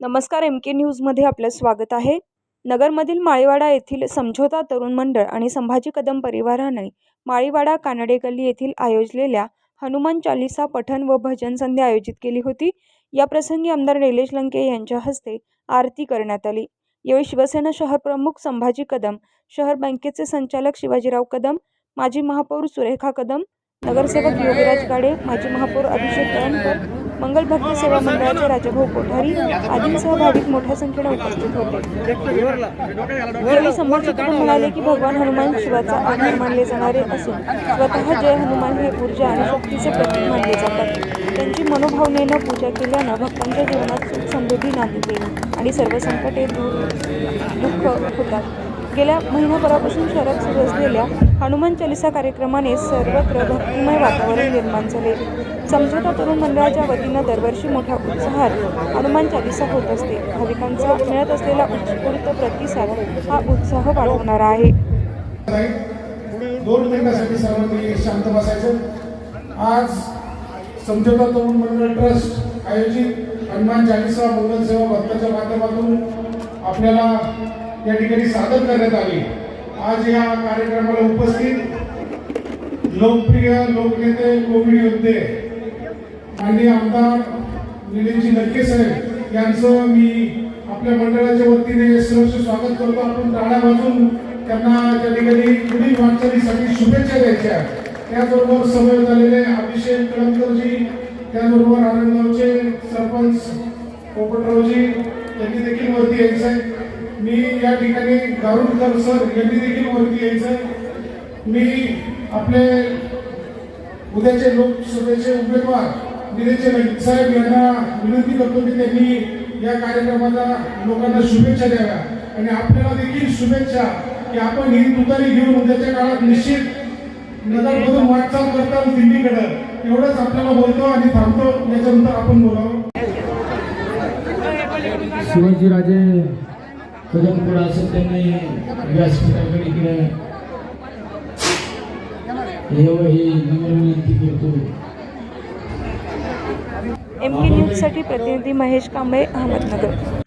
नमस्कार एम के न्यूजमध्ये आपलं स्वागत आहे. नगरमधील माळीवाडा येथील समझोता तरुण मंडळ आणि संभाजी कदम परिवाराने माळीवाडा कानडे गल्ली येथील आयोजलेल्या हनुमान चालिसा पठण व भजन संध्या आयोजित केली होती. या प्रसंगी आमदार निलेश लंके यांच्या हस्ते आरती करण्यात आली. यावेळी शिवसेना शहर प्रमुख संभाजी कदम शहर बँकेचे संचालक शिवाजीराव कदम माजी महापौर सुरेखा कदम नगरसेवक योगराज गाडे माजी महापौर अभिषेक कळमकर मंगल भक्ती सेवा मंडळाचे राजभाऊ कोठारी आदींसह भाविक मोठ्या संख्येने उपस्थित होते. यावेळी संभाजी म्हणाले की भगवान हनुमान शिवाचा आधार मानले जाणारे असून स्वतः जय हनुमान हे ऊर्जा आणि शक्तीचे प्रतीक मानले जातात. त्यांची मनोभावनेनं पूजा केल्यानं भक्तांच्या जीवनात सुख समृद्धी नांदते आणि सर्व संकटे दूर दुःख होतात. गेल्या महिनाभरापासून शहरात सुरू असलेल्या हनुमान चालिसा कार्यक्रमाने सर्वत्र भक्तिमय वातावरण निर्माण झाले. समझोता तरुण मंडळाच्या वतीनं दरवर्षी मोठ्या उत्साहात हनुमान चालिसा होत असते. भाविकांचा मिळत असलेला उत्स्फूर्त प्रतिसाद हा उत्साह वाढवणारा आहे. दोन मिनिटासाठी सर्वांनी शांत बसायचं. आज समझोता तरुण मंडळ ट्रस्ट आयोजित हनुमान चालिसा मंगल सेवा भक्ताच्या माध्यमातून आपल्याला या ठिकाणी सादर करण्यात आली. आज या कार्यक्रमाला उपस्थित लोकप्रिय लोकनेते कोविड योद्धे माननीय आमदार निलेशजी लंके साहेब यांचं मी आपल्या मंडळाच्या वतीने सहर्ष स्वागत करतो. आपण टाळ्या वाजून त्यांना त्या ठिकाणी पुढील वाटचालीसाठी शुभेच्छा द्यायच्या. त्याचबरोबर समोर झालेले अभिषेक कळमकरजी त्याचबरोबर आनंदगावचे सरपंच पोपटरावजी यांनी देखील वरती यायचं आहे मी या ठिकाणी गारुडकर सर यांनी देखील वरती यायचं आहे मी आपले उद्याचे लोकसभेचे उमेदवार निलेशचे लंके साहेब यांना विनंती करतो की त्यांनी या कार्यक्रमाला लोकांना शुभेच्छा द्याव्या. आणि आपल्याला देखील शुभेच्छा की आपण ही तुतारी घेऊन उद्याच्या काळात निश्चित नगरमधून वाटचाल करताल दिल्लीकडे. एवढंच आपल्याला बोलतो आणि थांबतो. याच्यानंतर आपण बोलावं. शिवाजीराजे कदमपूर असं त्यांनी व्यासपीठाकडे इकडे. यावं ही नम्र विनंती करतो एम के न्यूजसाठी प्रतिनिधी महेश कांबळे अहमदनगर.